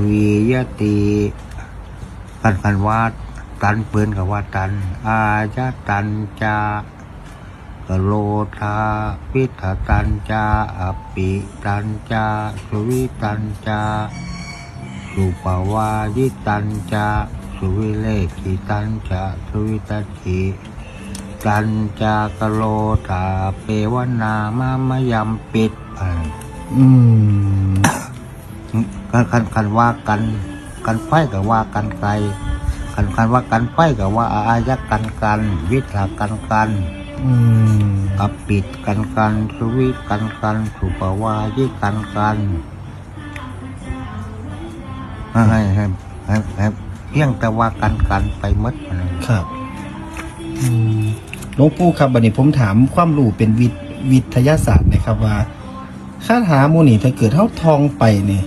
วียติพันพันวาดตันเปืนกับว่าตัน อาญาตันจากโลธาพิธตันจาอปิตันจาสุวิตันจาสุปวายิตันจาสุวิเลกิตันจาสุวิตันติตันจากโลธาเปวนามามยำปิดอืม กันคันคันว่ากันกันไฟกับว่ากันไกลคันคันว่ากันไฟกับว่าอายักกันกัน วิถากันกันอืมกับปิดกันกันสวิตกันกันสุปวายิกันกันให้ให้ให้ให้ให้เพียงแต่ว่ากันกันไปหมดนั่นครับอืมหลวงปู่ครับบัดนี้ผมถามความรู้เป็นวิทย์วิทยาศาสตร์นะครับว่าคาถาหมูนี่ถ้าเกิดเท่าทองไปเนี่ย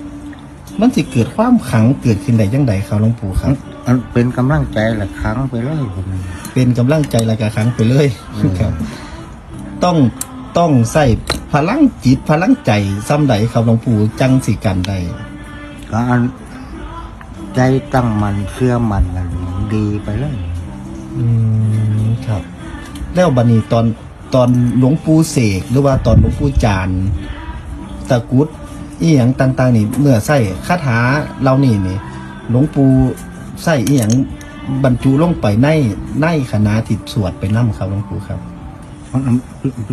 มันสิเกิดความขลังเกิดขึ้นได้ยังไงครับหลวงปู่ครับอันเป็นกำลังใจละครั้งไปเลยผมนี่เป็นกำลังใจและกะครั้งไปเลยอืมครับ ต้องต้องใส่พลังจิตพลังใจซ้ำใดครับหลวงปู่จังสิกันได้ก็อันใจตั้งมันเชื่อมันกันดีไปเลยอืมครับ แล้วบัดนี้ตอนตอนหลวงปู่เสกหรือว่าตอนหลวงปู่จานตะกรุด อีหยังต่างๆนี่เมื่อใส่คาถาเรานี่นี่หลวงปู่ใส่อีหยังบรรจุลงไปในในคณะที่สวดไปนํครับหลวงปู่ครับมัน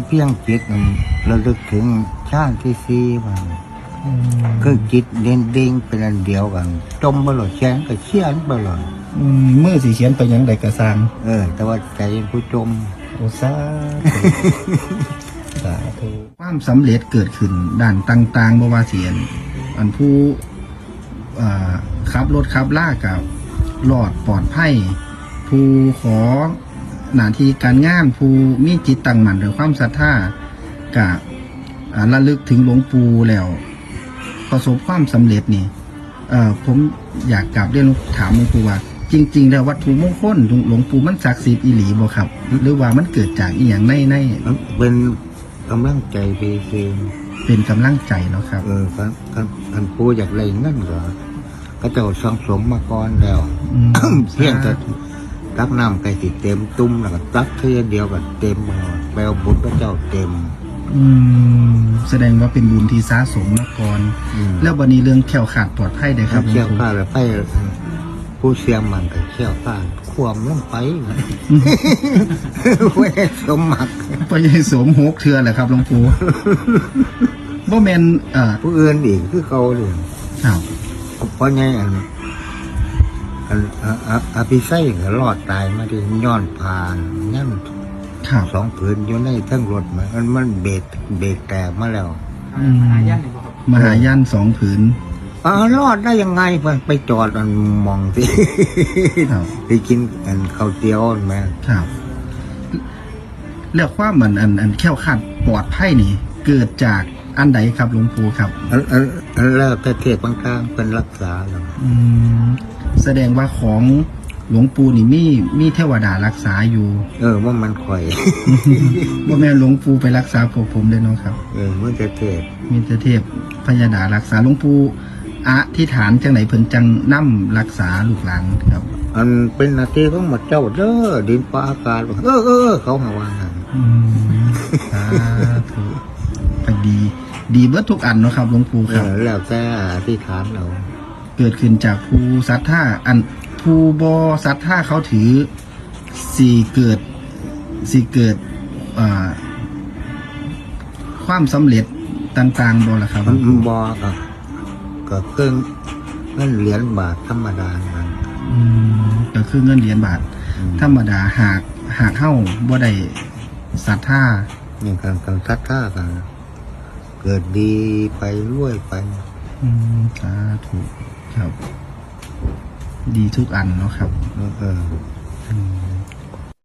เพียงจิตมันระลึกถึงชาติที่ซีมันอืมคือจิตเด่นดิ่งเป็นอันเดียวกันจมไปหลอแชงก็เชี่ยนไปหลออืมมือสีเขียนไปหยังใดกระซังเออ แต่ว่าใจเป็นผู้จมโอสาธุ สาธุความสำเร็จเกิดขึ้นด้านต่างๆบ่ว่าเสียน อันผู้อ่าขับรถขับล่ากับหลอดปลอดภัยผู้ขอหน้าที่การงานผู้มีจิตตั้งมั่นหรือความศรัทธากับระลึกถึงหลวงปู่แล้ว ประสบความสำเร็จนี่เอ่อผมอยากกลับเรียนถามหลวงปู่ว่า จริง ๆ แล้ววัตถุมงคลหลวงปู่มันศักดิ์สิทธิ์อีหลีบ่ครับ หรือว่ามันเกิดจากอีหยังในใน มันเป็น กำลังใจไปเองเป็นกำลังใจเนาะครับเออคันคันคันผู้อยากเลยเงินก็ก็เจ้าสังสมมาก่อนแล้ว อืม เพียงแต่ตักน้ำไก่ติเต็มตุ้มแล้วก็ตักเทียเดียวก็เต็มหมดแปลวบุญพระเจ้าเต็ม อืม แสดงว่าเป็นบุญที่สะสมมาก่อนอืม แล้ววันนี้เรื่องแขวขาดปลอดภัยได้ครับเชี่ยวข้าแล้วไปผู้เสียมันก็เชี่ยวข้า ความลงไปเว้ยสมมักไปสวมหกเทือแหละครับหลวงปู่บ่แมนเอ่อผู้อื่นอีกคือเขาเลยอ้าวเพราะไงอันอันอะอะอภิไส้ก็รอดตายมาที่ย้อนผ่านยันครับสองผืนอยู่ในทั้งรถมันมันมันเบรกเบรกแตกมาแล้วอืมมหายันสองผืน อ่ารอดได้ยังไงไปไปจอดอันมองที่ครับ ไปกินอันข้าวเตี๋ยวนั่นแม่ครับ แล้วความมันอันอันแขวขาดปลอดภัยนี่ เกิดจากอันใดครับหลวงปู่ครับ อันอันอันแล้วแต่เทพบางครั้งเป็นรักษาแล้วอืมแสดงว่าของหลวงปู่นี่มีมีเทวดารักษาอยู่เออว่ามันข่อย ว่าแม่นหลวงปู่ไปรักษาพวกผมได้เนาะครับ เออมันจะเทพมีแต่เทพพญาดารักษาหลวงปู่ อะที่ฐานจังไหนเพิ่นจังนำรักษาลูกหลานครับอันเป็นหนาทีของหมดเจ้าเด้อดินฟ้าอากาศเออเออเออเขามาว่างั้นอืมสาธุไปดี ดีเบิดทุกอันเนาะครับหลวงปู่เอครับ อแล้วแต่อธิษฐานเราเกิดขึ้นจากผู้ศรัทธาอันผู้บ่ศรัทธาเขาถือสี่เกิดสี่เกิดอ่าความสำเร็จต่างๆบ่ล่ะครับหลมัวนงปู่บอ กัก็เครื่องเงินเหรียญบาทธรรมดามันอืมก็คือเงินเหรียญบาท อืมธรรมดาหากหากเข้าบ่ได้ศรัทธาอย่างการการทัดท่ากันเกิดดีไปรวยไป อืมสาธุครับ ดีทุกอันเนาะครับ เออ อืม